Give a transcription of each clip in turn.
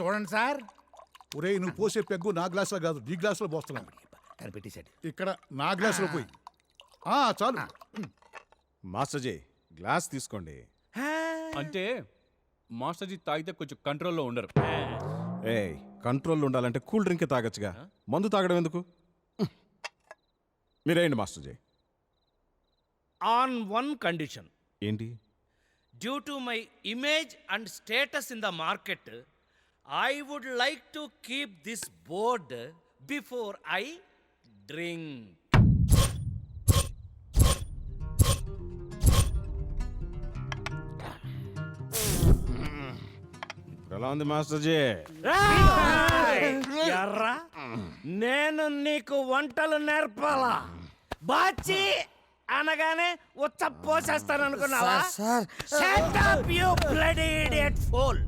చూడండి సార్. ఒరేయ్ నువ్వు పోసే పెగ్గు నా గ్లాసులో కాదు నీ గ్లాసులో పోస్తున్నాను. కనిపెట్టేశాడు. ఇక్కడ నా గ్లాసులో పోయి. ఆ చాలు. మాస్టర్ జీ గ్లాస్ తీసుకోండి. అంటే మాస్టర్జీ తాగితే కొంచెం కంట్రోల్లో ఉండరు. ఏ కంట్రోల్ ఉండాలంటే కూల్ డ్రింక్ తాగొచ్చుగా. మందు తాగడం ఎందుకు? మీరేంటి master ji. On one condition. ఏంటి? Due to my image and status in the market I would like to keep this board before I drink ఎలా ఉంది మాస్టర్ జీ ఎర్రా? నేను నీకు వంటలు నేర్పాలా? బాచి! అనగానే ఉచ్చ పోసేస్తాను అనుకున్నావా sir. Shut up you bloody idiot fool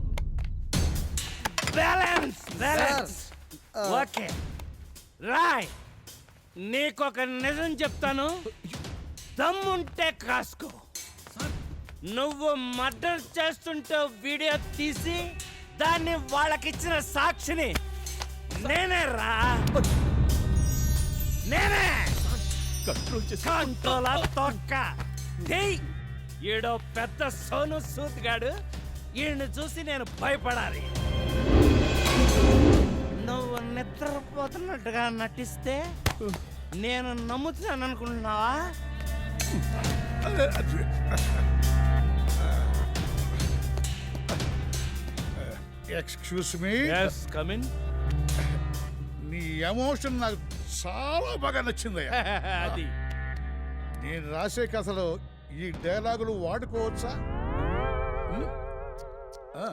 Balance, balance. Okay Roy నీకొక నిజం చెప్తాను. దమ్ముంటే కాసుకో. నువ్వు మర్డర్ చేస్తుంటే వీడియో తీసి దాన్ని వాళ్ళకిచ్చిన సాక్షిని నేనే రా. నేనే. కంట్రోల్ తొక్క. ధేయ్. ఈడో పెద్ద సోను సూత్ గాడు ఈయన్ని చూసి నేను భయపడాలి. నువ్వు నిద్రపోతున్నట్టుగా నటిస్తే నేను నమ్ముతున్నాను అనుకుంటున్నావా excuse me yes come in నీ ఎమోషన్ నాకు చాలా బాగా నచ్చిందయ్యా అది. నేను రాసే కథలో ఈ డైలాగులు వాడుకోవచ్చా. ఆ.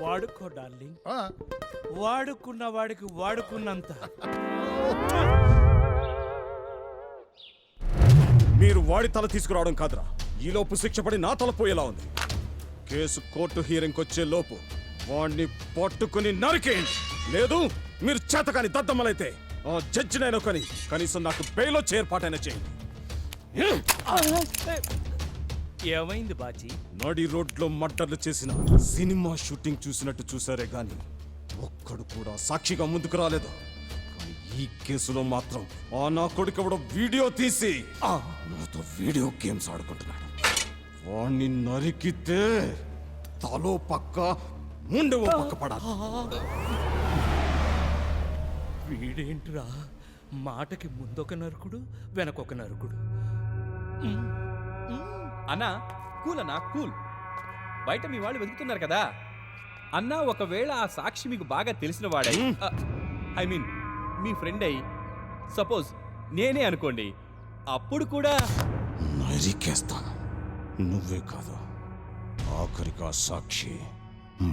వాడుకో డార్లింగ్. ఆ. వాడుకున్న వాడికి వాడుకున్నంత. మీరు వాడి తల తీసుకురావడం కాదురా. ఈ లోపు శిక్ష పడి నా తల పోయేలా ఉంది. కేసు కోర్టు హియరింగ్ వచ్చే లోపు వాడిని పట్టుకుని నరికేయండి. లేదు మీరు చేతకాని దద్దమ్మలైతే ఆ జడ్జినైనా కానీ కనీసం నాకు బెయిలో చేర్పాటైనా చేయండి. ఏమైంది బాచి? నడి రోడ్లో మర్డర్లు చేసిన సినిమా షూటింగ్ చూసినట్టు చూసారే గాని ఒక్కడు కూడా సాక్షిగా ముందుకు రాలేదు. కానీ ఈ కేసులో మాత్రం ఆ నా కొడుకు ఎవడో వీడియో తీసి ఆ నాతో వీడియో గేమ్స్ ఆడుకుంటున్నాడు. వాణ్ణి నరికితే తలో పక్క ముండెవ పక్క పడాలి. వీడేంట్రా? మాటకి ముందొక నరుకుడు వెనకొక నరుకుడు. అన్నా కూల్ అన్నా కూల్. బయట మీ వాళ్ళు వెతుకుతున్నారు కదా. అన్నా ఒకవేళ ఆ సాక్షి మీకు బాగా తెలిసిన వాడై ఐ మీన్ మీ ఫ్రెండ్ అయి సపోజ్ నేనే అనుకోండి అప్పుడు కూడా నరికేస్తాను. నువ్వే కాదు. ఆఖరిగా సాక్షి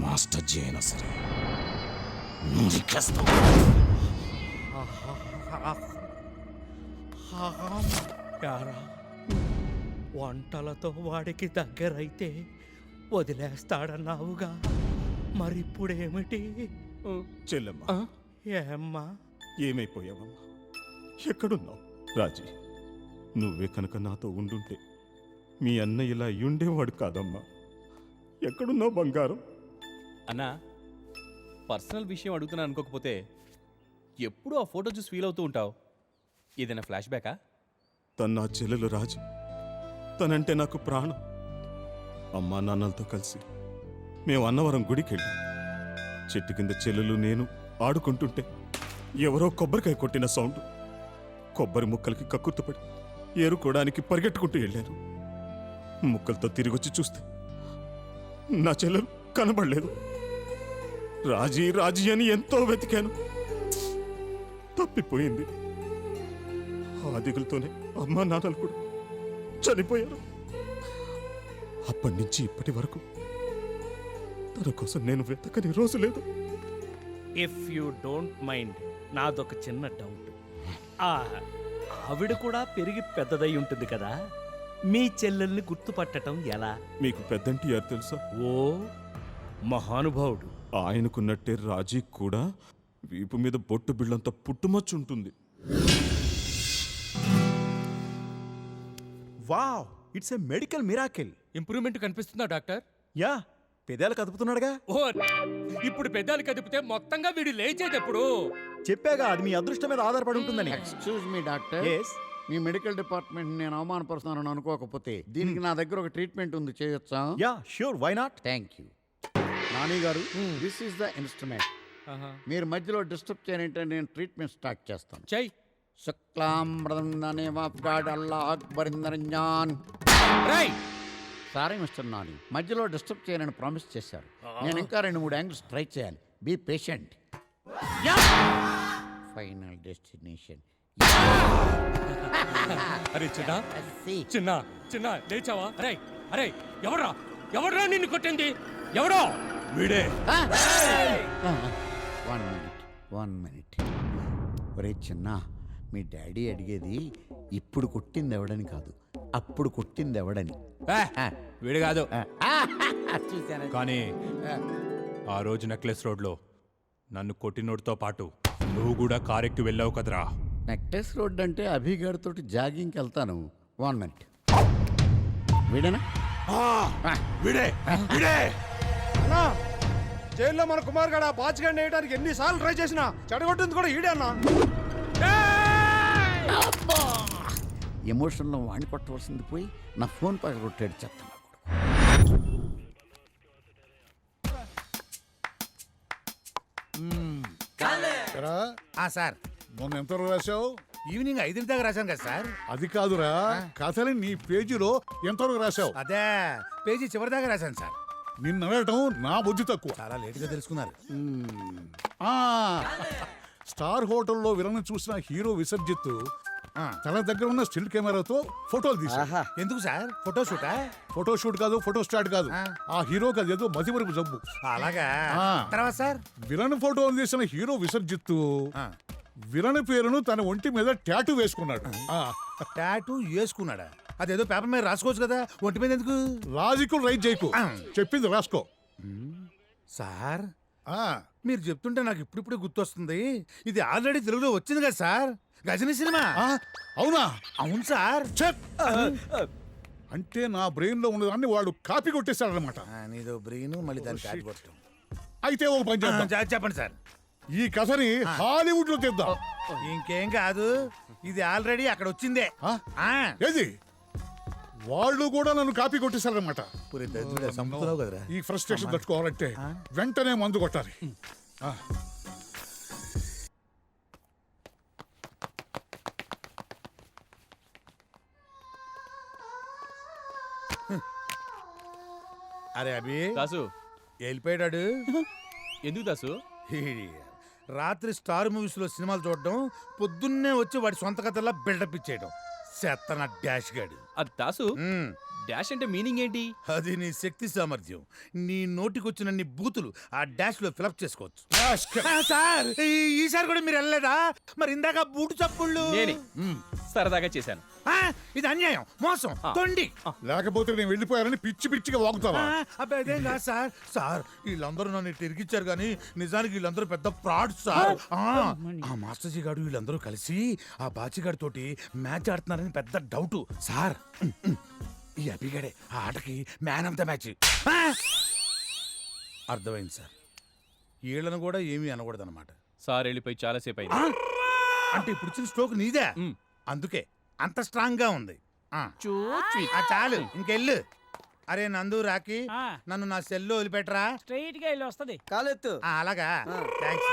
మాస్టర్ జీ అయినా సరే నరికేస్తాను. యారా వంటలతో వాడికి దగ్గరైతే వదిలేస్తాడన్నావుగా. మరిప్పుడేమిటి? చెల్లెమ్మ. ఏమ్మా? ఏమైపోయావమ్మా? ఎక్కడున్నావు? రాజీ నువ్వే కనుక నాతో ఉండుంటే మీ అన్న ఇలా ఉండేవాడు కాదమ్మా. ఎక్కడున్నావు బంగారం? అన్నా పర్సనల్ విషయం అడుగుతున్నాను అనుకోకపోతే ఎప్పుడూ ఆ ఫోటో చూసి ఫీల్ అవుతూ ఉంటావు. ఏదైనా ఫ్లాష్ బ్యాకా తన నా చెల్లెలు రాజీ. తనంటే నాకు ప్రాణం. అమ్మా నాన్నలతో కలిసి మేము అన్నవరం గుడికి వెళ్ళాం చెట్టు కింద చెల్లెలు నేను ఆడుకుంటుంటే ఎవరో కొబ్బరికాయ కొట్టిన సౌండ్. కొబ్బరి ముక్కలకి కక్కుర్తుపడి ఏరుకోవడానికి పరిగెట్టుకుంటూ వెళ్ళాను ముక్కలతో తిరిగొచ్చి చూస్తే నా చెల్లెలు కనబడలేదు. రాజీ రాజీ అని ఎంతో వెతికాను. తప్పిపోయింది. ఆ దిగులతోనే అమ్మా నాన్నలు కూడా చనిపోయారు. అప్పటి నుంచి ఇప్పటి వరకు తన కోసం నేను వెతకని రోజు లేదు. ఇఫ్ యూ డోంట్ మైండ్ నాదొక చిన్న డౌట్ ఆ ఆవిడ కూడా పెరిగి పెద్దదై ఉంటుంది కదా? మీ చెల్లెల్ని గుర్తుపట్టడం ఎలా? మీకు పెద్దంటి తెలుసా? ఓ మహానుభావుడు. ఆయనకున్నట్టే రాజీ కూడా వీపు మీద బొట్టు బిళ్ళంత పుట్టుమచ్చు ఉంటుంది wow it's a medical miracle. Improvement కనిపిస్తుందా డాక్టర్? యా పెదాలు కదుపుతున్నాడుగా. ఓ ఇప్పుడు పెదాలు కదిపితే మొత్తంగా వీడు లేచేది ఎప్పుడు చెప్పాగా అది మీ అదృష్టం మీద ఆధారపడి ఉంటుందని. Excuse me doctor. Yes. మీ మెడికల్ డిపార్ట్మెంట్ నేను అవమానపరుస్తున్నానని అనుకోకపోతే దీనికి నా దగ్గర ఒక ట్రీట్మెంట్ ఉంది చేయొచ్చా? Yeah sure why not thank you Nani garu this is the instrument మీరు మధ్యలో డిస్టర్బ్ చేయనంటే నేను ట్రీట్మెంట్ స్టార్ట్ చేస్తాను. చెయ్. శుక్లాం గాడ్ అల్లా అక్బర్ ఇంద్రజాన్ రేయ్! Sorry mister Nani. మధ్యలో డిస్టర్బ్ చేయనని ప్రామిస్ చేశారు. నేను ఇంకా రెండు మూడు యాంగిల్స్ ట్రై చేయాలి. Be patient. Final destination. అరే చిన్న. చిన్న చిన్న లేచావా? అరే అరే ఎవడ్రా ఎవడ్రా నిన్ను కొట్టింది? ఎవడో వీడే. One minute one minute. ఒరే చిన్న. మీ డాడీ అడిగేది ఇప్పుడు కొట్టింది ఎవడని కాదు అప్పుడు కొట్టింది ఎవడని వీడు కాదు. ఆ, చూశారా? కానీ ఆ, రోజు నెక్లెస్ రోడ్లో నన్ను కొట్టినోడితో పాటు నువ్వు కూడా కారెక్కి వెళ్ళావు కదరా. నెక్లెస్ రోడ్ అంటే అభిగాడితో జాగింగ్కి వెళ్తాను. వన్ మినిట్ వీడనా? వీడే వీడే. జైల్లో మన కుమార్ గడ బాచిగండి వేయడానికి ఎన్నిసార్లు ట్రై చేసినా చెడగొట్టింది కూడా ఈడే అన్నా. ఎమోషన్లో వాణి కొట్టవలసింది పోయి నా ఫోన్ పక్కన కొట్టాడు చెప్తాను ఎరా, సార్. మొన్న ఎంతవరకు రాశావు? ఈవినింగ్ ఐదింటి దాకా రాశాను కదా సార్. అది కాదురా. కథని నీ పేజీలో ఎంతవరకు రాశావు? అదే పేజీ చివరి దాకా రాశాను సార్. నిన్ను అడగటం నా బుద్ధి తక్కువ. చాలా లేట్గా తెలుసుకున్నారు. ఆ, స్టార్ హోటల్లో విలన్ చూసిన హీరో విసర్జిత్ ఆ. తన దగ్గర ఉన్న స్టిల్ కెమెరాతో ఫోటోలు తీసా ఎందుకు సార్? ఫోటో షూటా ఫోటో షూట్ కాదు ఫోటో స్టాట్ కాదు. ఆ. ఆ హీరోకి అదేదో మతిమరుపు జబ్బు. అలాగా? ఆ. తర్వాత సార్? విలన్ ఫోటోలు తీసిన హీరో విసర్జిత్ ఆ. విలన్ పేరును తన ఒంటి మీద టాటూ వేసుకున్నాడు. ఆ, టాటూ వేసుకున్నాడా? అదేదో పేపర్ మీద రాసుకోవచ్చు కదా ఒంటి మీద ఎందుకు? లాజికల్ రైట్ చేయకు. చెప్పింది రాసుకో. సార్? మీరు చెప్తుంటే నాకు ఇప్పుడిప్పుడు గుర్తొస్తుంది. ఇది ఆల్రెడీ తెలుగులో వచ్చింది కదా సార్? గజని సినిమా? అవునా? అవును సార్. అంటే నా బ్రెయిన్లో ఉన్నదాన్ని వాడు కాపీ కొట్టేశాడనమాట ఆ, నీదో బ్రెయిన్ మళ్ళీ దాన్ని కాటి కొట్టడం. అయితే ఒక పని చేద్దాం. చెప్పండి సార్. ఈ కథని హాలీవుడ్లో తెద్దాం. ఇంకేం కాదు. ఇది ఆల్రెడీ అక్కడ వచ్చిందే. ఏది? వాళ్ళు కూడా నన్ను కాపీ కొట్టేశారనమాట చంపుతున్నావు కదరా. ఈ ఫ్రస్ట్రేషన్ తట్టుకోవాలంటే వెంటనే మందు కొట్టాలి. ఆ, అరే అభి. దాసు. వెళ్ళిపోయాడు ఎందుకు దాసు. రాత్రి స్టార్ మూవీస్లో సినిమాలు చూడడం పొద్దున్నే వచ్చి వాడి సొంత కథలా బిల్డప్ ఇచ్చేయడం. చెత్తన డాష్ గాడు. అది దాసు మ్మ్. డాష్ అంటే మీనింగ్ ఏంటి? అది నీ శక్తి సామర్థ్యం. నీ నోటికొచ్చినన్ని బూతులు ఆ డాష్లో ఫిలప్ చేసుకోవచ్చు. ఆ, సార్! ఈ- ఈసారి కూడా మీరు వెళ్ళలేదా? మరి ఇందాక బూటు చప్పుళ్ళు. నేనే. సరదాగా చేశాను. ఆ, ఇది అన్యాయం మోసం తొండి. లేకపోతే నేను వెళ్ళిపోయానని పిచ్చి పిచ్చిగా వాగుతావా? ఆ, అబ్బే అదేం కాదు సార్. సార్ వీళ్ళందరూ నన్ను తిరిగిచ్చారు కానీ నిజానికి వీళ్ళందరూ పెద్ద ఫ్రాడ్ సార్. ఆ, ఆ మాస్టర్జీ గారు వీళ్ళందరూ కలిసి ఆ బాచిగాడి తోటి మ్యాచ్ ఆడుతున్నారని పెద్ద డౌట్. సార్ ఈ అభిగాడే ఆ ఆటకి మ్యాన్ ఆఫ్ ద మ్యాచ్. అర్థమైంది సార్. వీళ్ళను కూడా ఏమీ అనకూడదు అనమాట సార్ వెళ్ళిపోయి చాలాసేపు అయింది. అంటే ఇప్పుడు ఇచ్చిన స్ట్రోక్ నీదే. అందుకే అంత స్ట్రాంగ్గా ఉంది. ఆ. ఆ, చాలు. ఇంకెళ్ళు. అరే నందు రాకి ఆ. నన్ను నా సెల్లో వదిలిపెట్టరా? స్ట్రైట్గా వెళ్ళి వస్తది. కాలెత్తు. ఆ, అలాగా. థ్యాంక్స్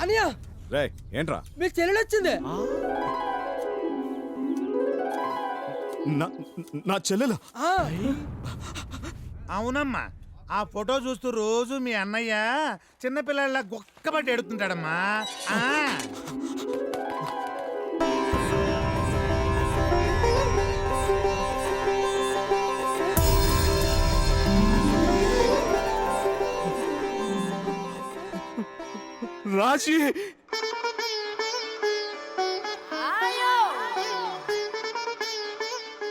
అనియా రే ఏంట్రా? మీకు చెల్లెలు వచ్చింది నా నా చెల్లెల. అవునమ్మా ఆ ఫోటో చూస్తూ రోజు మీ అన్నయ్య చిన్నపిల్లల గొక్కబట్టి ఎడుతుంటాడమ్మా ఆ. రాజీ